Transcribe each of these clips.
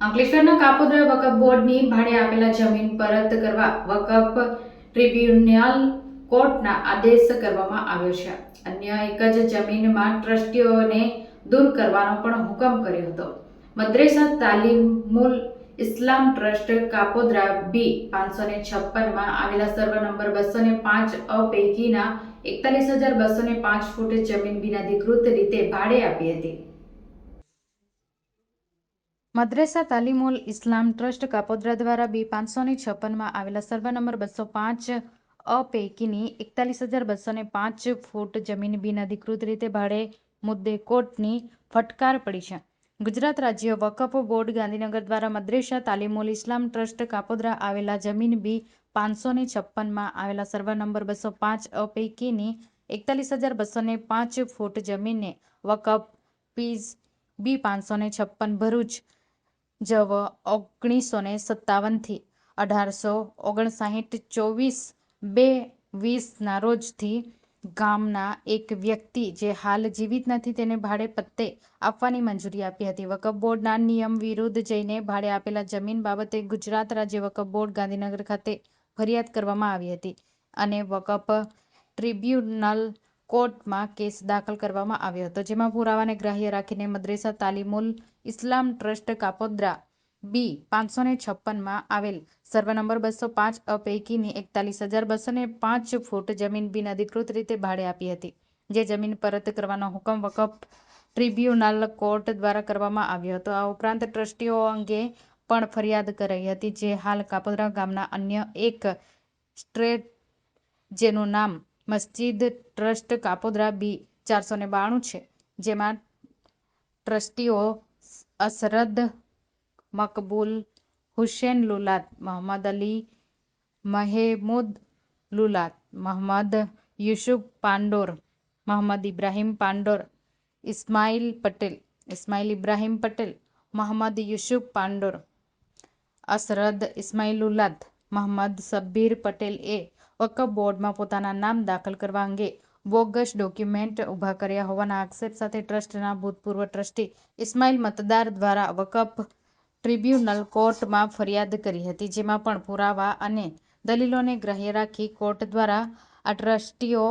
અંકલેશ્વરના કાપોદ્રા વકફ બોર્ડની ભાડે આપેલા જમીન પરત કરવા વકફ ટ્રિબ્યુનલ કોર્ટના આદેશ કરવામાં આવ્યો છે. અન્ય એક જ જમીનમાં ટ્રસ્ટીઓને દૂર કરવાનો પણ હુકમ કર્યો હતો. મદ્રેસા તાલીમુલ ઇસ્લામ ટ્રસ્ટ કાપોદ્રા બી પાંચસો ને છપ્પનમાં આવેલા સર્વ નંબર બસો ને પાંચ અ પૈકીના એકતાલીસ હજાર બસો ને પાંચ ફૂટ જમીન બિનઅધિકૃત રીતે ભાડે આપી હતી. મદ્રેસા તાલીમુલ ઇસ્લામ ટ્રસ્ટ કાપોદ્રા દ્વારા બી પાંચસો ને છપ્પનમાં આવેલા સર્વ નંબર બસો પાંચ અ પૈકીની એકતાલીસ હજાર બસો ને પાંચ ફૂટ જમીન બિનઅધિકૃત રીતે ભાડે મુદ્દે કોર્ટની ફટકાર પડી છે. ગુજરાત રાજ્ય વકફ બોર્ડ ગાંધીનગર દ્વારા મદ્રેસા તાલીમુલ ઇસ્લામ ટ્રસ્ટ કાપોદ્રા આવેલા જમીન બી પાંચસો ને છપ્પનમાં આવેલા સર્વ નંબર બસો પાંચ અ પૈકીની એકતાલીસ હજાર બસો ને પાંચ ફૂટ જમીનને વકફ પીઝ બી પાંચસો ને છપ્પન ભરૂચ જવ ઓગણીસો ને સત્તાવનથી અઢારસો ઓગણસાહીઠ ચોવીસ બે વીસના રોજથી ગામના એક વ્યક્તિ જે હાલ જીવિત નથી તેને ભાડે પત્તે આપવાની મંજૂરી આપી હતી. વકફ બોર્ડના નિયમ વિરુદ્ધ જઈને ભાડે આપેલા જમીન બાબતે ગુજરાત રાજ્ય વકફ બોર્ડ ગાંધીનગર ખાતે ફરિયાદ કરવામાં આવી હતી અને વકફ ટ્રિબ્યુનલ કોર્ટમાં કેસ દાખલ કરવામાં આવ્યો હતો. જેમાં પુરાવાને ગ્રાહ્ય રાખીને મદ્રેસા તાલીમુલ ઇસ્લામ ટ્રસ્ટ કાપોદ્રા બી પાંચસો ને છપ્પનમાં આવેલ સર્વ નંબર બસો પાંચ અ પૈકીની એકતાલીસ હજાર બસો ને પાંચ ફૂટ જમીન બિનઅધિકૃત રીતે ભાડે આપી હતી, જે જમીન પરત કરવાનો હુકમ વકફ ટ્રિબ્યુનલ કોર્ટ દ્વારા કરવામાં આવ્યો હતો. આ ઉપરાંત ટ્રસ્ટીઓ અંગે પણ ફરિયાદ કરાઈ હતી, જે હાલ કાપોદ્રા ગામના અન્ય એક સ્ટ્રેટ, જેનું નામ મસ્જિદ ટ્રસ્ટ કાપોદ્રા બી ચારસો ને બાણું છે, જેમાં ટ્રસ્ટીઓ અસરદ મકબૂલ, હુસેન લુલાત મોહમ્મદ અલી, મહેમૂદ લુલાત મોહમ્મદ યુસુફ પાંડોર મોહમ્મદ ઇબ્રાહિમ પાંડોર, ઇસ્માઇલ પટેલ, ઇસ્માઇલ ઇબ્રાહિમ પટેલ મોહમ્મદ યુસુફ પાંડોર, અસરદ ઇસ્માઇલુલ્લાત મોહમ્મદ સબ્બીર પટેલ એ વકફ બોર્ડમાં પોતાના નામ દાખલ કરવા અંગે બોગસ ડોક્યુમેન્ટ ઊભા કર્યા હોવાના આક્ષેપ સાથે ટ્રસ્ટના ભૂતપૂર્વ ટ્રસ્ટી ઇસ્માઇલ મતદાર દ્વારા વકફ ટ્રિબ્યુનલ કોર્ટમાં ફરિયાદ કરી હતી, જેમાં પણ પુરાવા અને દલીલોને ગ્રાહ્ય રાખી કોર્ટ દ્વારા આ ટ્રસ્ટીઓ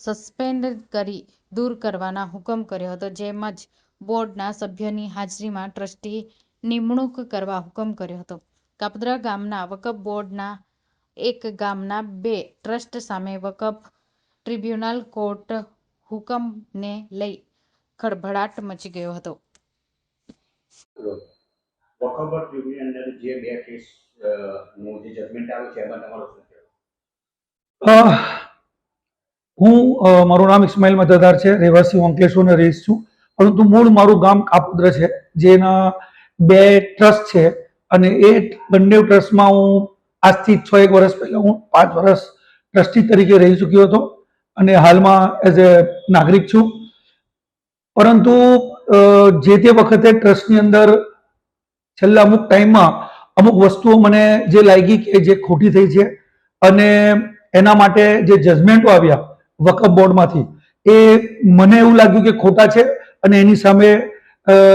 સસ્પેન્ડ કરી દૂર કરવાના હુકમ કર્યો હતો જેમજ બોર્ડના સભ્યોની હાજરીમાં ટ્રસ્ટી નિમણૂક કરવા હુકમ કર્યો હતો. કાપદ્રા ગામના વકફ બોર્ડના એક ગામના બે ટ્રસ્ટ સામે વકફ ટ્રિબ્યુનલ કોર્ટ હુકમને લઈ ખળભળાટ મચી ગયો હતો. વકફ ટ્રિબ્યુનલ અંદર જે બે કેસનું જે જજમેન્ટ આવ્યું છે એમાં તમારું શું હું મારું નામ ઇસ્માઇલ મતદાર છે રહેવાસી અંકલેશ્વરનો રહીશ છું. પરંતુ મૂળ મારું ગામ કાપોદ્રા છે જેના બે ટ્રસ્ટ છે અને એ બંને ટ્રસ્ટમાં હું આજથી છ એક વર્ષ પહેલા હું પાંચ વર્ષ ટ્રસ્ટી તરીકે રહી ચૂક્યો હતો અને હાલમાં એઝ એ નાગરિક છું. પરંતુ જે તે વખતે ટ્રસ્ટની અંદર છેલ્લા અમુક ટાઈમમાં અમુક વસ્તુઓ મને જે લાગી કે જે ખોટી થઈ છે અને એના માટે જે જજમેન્ટો આવ્યા વકફ બોર્ડમાંથી એ મને એવું લાગ્યું કે ખોટા છે અને એની સામે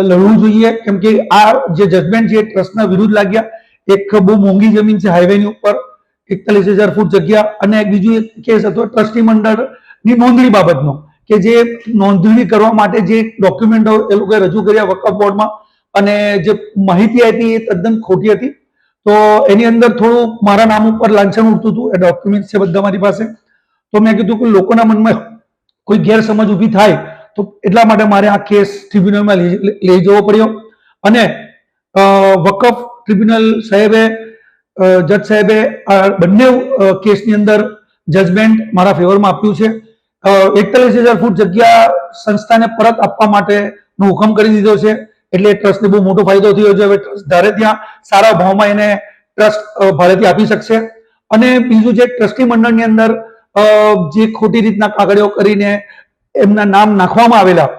લડવું જોઈએ. કેમ કે આ જે જજમેન્ટ છે એ ટ્રસ્ટના વિરુદ્ધ લાગ્યા. એક બહુ મોંઘી જમીન છે હાઈવેની ઉપર, એકતાલીસ હજાર ફૂટ જગ્યા અને એક બીજું એક કેસ હતો ટ્રસ્ટી મંડળની નોંધણી બાબતનો, કે જે નોંધણી કરવા માટે જે ડોક્યુમેન્ટો એ લોકોએ રજૂ કર્યા વકફ બોર્ડમાં અને જે માહિતી હતી એ તદ્દન ખોટી હતી. તો એની અંદર થોડું મારા નામ ઉપર લાંછન ઉઠતું હતું, એ ડોક્યુમેન્ટ છે બધા મારી પાસે. તો મેં કીધું કે લોકોના મનમાં કોઈ ગેરસમજ ઊભી થાય, તો એટલા માટે મારે આ કેસ ટ્રિબ્યુનલમાં લઈ લઈ જવો પડ્યો. અને વકફ ટ્રિબ્યુનલ સાહેબે જજ સાહેબે આ બંને કેસની અંદર જજમેન્ટ મારા ફેવરમાં આપ્યું છે. એકતાલીસ હજાર ફૂટ જગ્યા સંસ્થાને પરત આપવા માટેનો હુકમ કરી દીધો છે. એટલે ટ્રસ્ટને બહુ મોટો ફાયદો થયો છે. હવે ટ્રસ્ટ ધારે ત્યાં સારા ભાવમાં એને ટ્રસ્ટ ભાડેથી આપી શકશે. અને બીજું જે ટ્રસ્ટી મંડળની અંદર જે ખોટી રીતના કાગળીઓ કરીને એમના નામ નાખવામાં આવેલા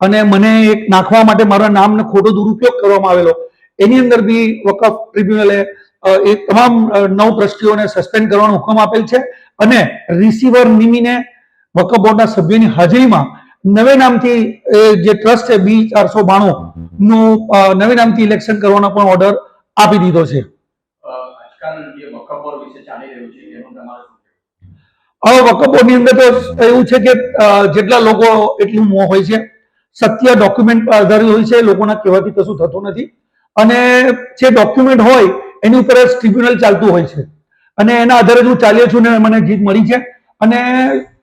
અને મને એક નાખવા માટે મારા નામનો ખોટો દુરુપયોગ કરવામાં આવેલો એની અંદર બી વકફ ટ્રિબ્યુનલે એ તમામ નવ ટ્રસ્ટીઓને સસ્પેન્ડ કરવાનો હુકમ આપેલ છે અને રિસીવર નિમીને વકફ બોર્ડના સભ્યની હાજરીમાં નવે નામથી એ જે ટ્રસ્ટ છે બી ચારસો બાણું નું નવે નામથી ઇલેક્શન કરવાનો પણ ઓર્ડર આપી દીધો છે? હવે વકફ બોર્ડની અંદર તો એવું છે કે જેટલા લોકો એટલું મોં હોય છે સત્ય ડોક્યુમેન્ટ પર આધારિત હોય છે લોકોના કહેવાથી કશું થતું નથી અને જે ડોક્યુમેન્ટ હોય, એની ઉપર જ ટ્રિબ્યુનલ ચાલતું હોય છે. અને એના આધારે હું ચાલ્યો છું ને મને જીત મળી છે. અને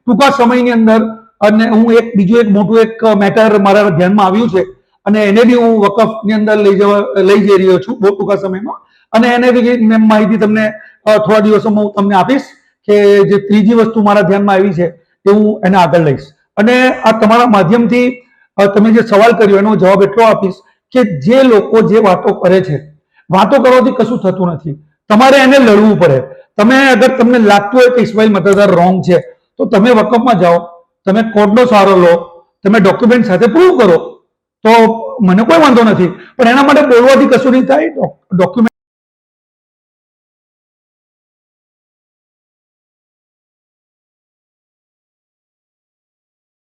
ટૂંકા સમયની અંદર અને હું એક, બીજું એક મોટું એક મેટર મારા ધ્યાનમાં આવ્યું છે. અને એને બી હું વકફની અંદર લઈ જવા, લઈ જઈ રહ્યો છું બહુ ટૂંકા સમયમાં. અને એને બી માહિતી તમને થોડા દિવસોમાં હું તમને આપીશ કે જે ત્રીજી વસ્તુ મારા ધ્યાનમાં આવી છે એ હું એને આગળ લઈશ. અને આ તમારા માધ્યમથી તમે જે સવાલ કર્યો એનો જવાબ એટલો આપીશ કે જે લોકો જે વાતો કરે છે, વાતો કરવાથી કશું થતું નથી. તમારે એને લડવું પડે. તમે અગર તમને લાગતું હોય કે ઇસ્માઇલ મતદાર રોંગ છે, તો તમે વકફમાં જાઓ, તમે કોર્ટનો સહારો લો, તમે ડોક્યુમેન્ટ સાથે પ્રૂવ કરો. તો મને કોઈ વાંધો નથી. પણ એના માટે બોલવાથી કશું નહીં થાય ડોક્યુમેન્ટ